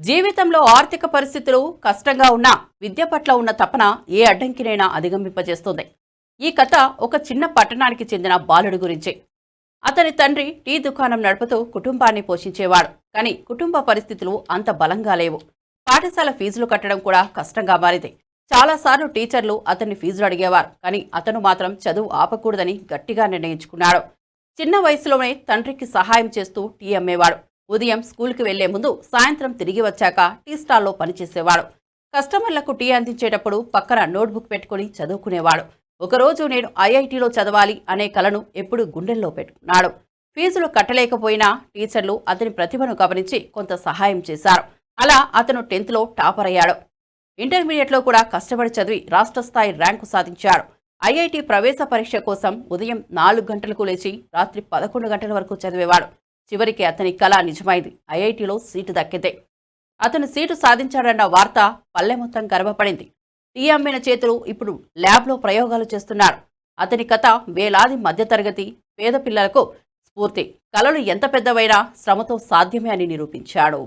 జీవితంలో ఆర్థిక పరిస్థితులు కష్టంగా ఉన్నా విద్య పట్ల ఉన్న తపన ఏ అడ్డంకినైనా అధిగమింపజేస్తుంది. ఈ కథ ఒక చిన్న పట్టణానికి చెందిన బాలుడి గురించి. అతని తండ్రి టీ దుకాణం నడుపుతూ కుటుంబాన్ని పోషించేవాడు కానీ కుటుంబ పరిస్థితులు అంత బలంగా లేవు. పాఠశాల ఫీజులు కట్టడం కూడా కష్టంగా మారింది. చాలాసార్లు టీచర్లు అతన్ని ఫీజులు అడిగేవారు కానీ అతను మాత్రం చదువు ఆపకూడదని గట్టిగా నిర్ణయించుకున్నాడు. చిన్న వయసులోనే తండ్రికి సహాయం చేస్తూ టీ అమ్మేవాడు. ఉదయం స్కూల్కి వెళ్ళే ముందు సాయంత్రం తిరిగి వచ్చాక టీ స్టాల్లో పనిచేసేవాడు. కస్టమర్లకు టీ అందించేటప్పుడు పక్కన నోట్బుక్ పెట్టుకుని చదువుకునేవాడు. ఒకరోజు నేను ఐఐటీలో చదవాలి అనే కలను ఎప్పుడు గుండెల్లో పెట్టుకున్నాడు. ఫీజులు కట్టలేకపోయినా టీచర్లు అతని ప్రతిభను గమనించి కొంత సహాయం చేశారు. అలా అతను టెన్త్లో టాపర్ అయ్యాడు. ఇంటర్మీడియట్లో కూడా కష్టపడి చదివి రాష్ట్ర స్థాయి ర్యాంకు సాధించాడు. ఐఐటి ప్రవేశ పరీక్ష కోసం ఉదయం నాలుగు గంటలకు లేచి రాత్రి పదకొండు గంటల వరకు చదివేవాడు. చివరికి అతని కళ నిజమైంది. ఐఐటిలో సీటు దక్కింది. అతను సీటు సాధించాడన్న వార్త పల్లె మొత్తం గర్వపడింది. టీ అమ్మిన చేతులు ఇప్పుడు ల్యాబ్లో ప్రయోగాలు చేస్తున్నారు. అతని కథ వేలాది మధ్యతరగతి పేద పిల్లలకు స్ఫూర్తి. కళలు ఎంత పెద్దవైనా శ్రమతో సాధ్యమే అని నిరూపించాడు.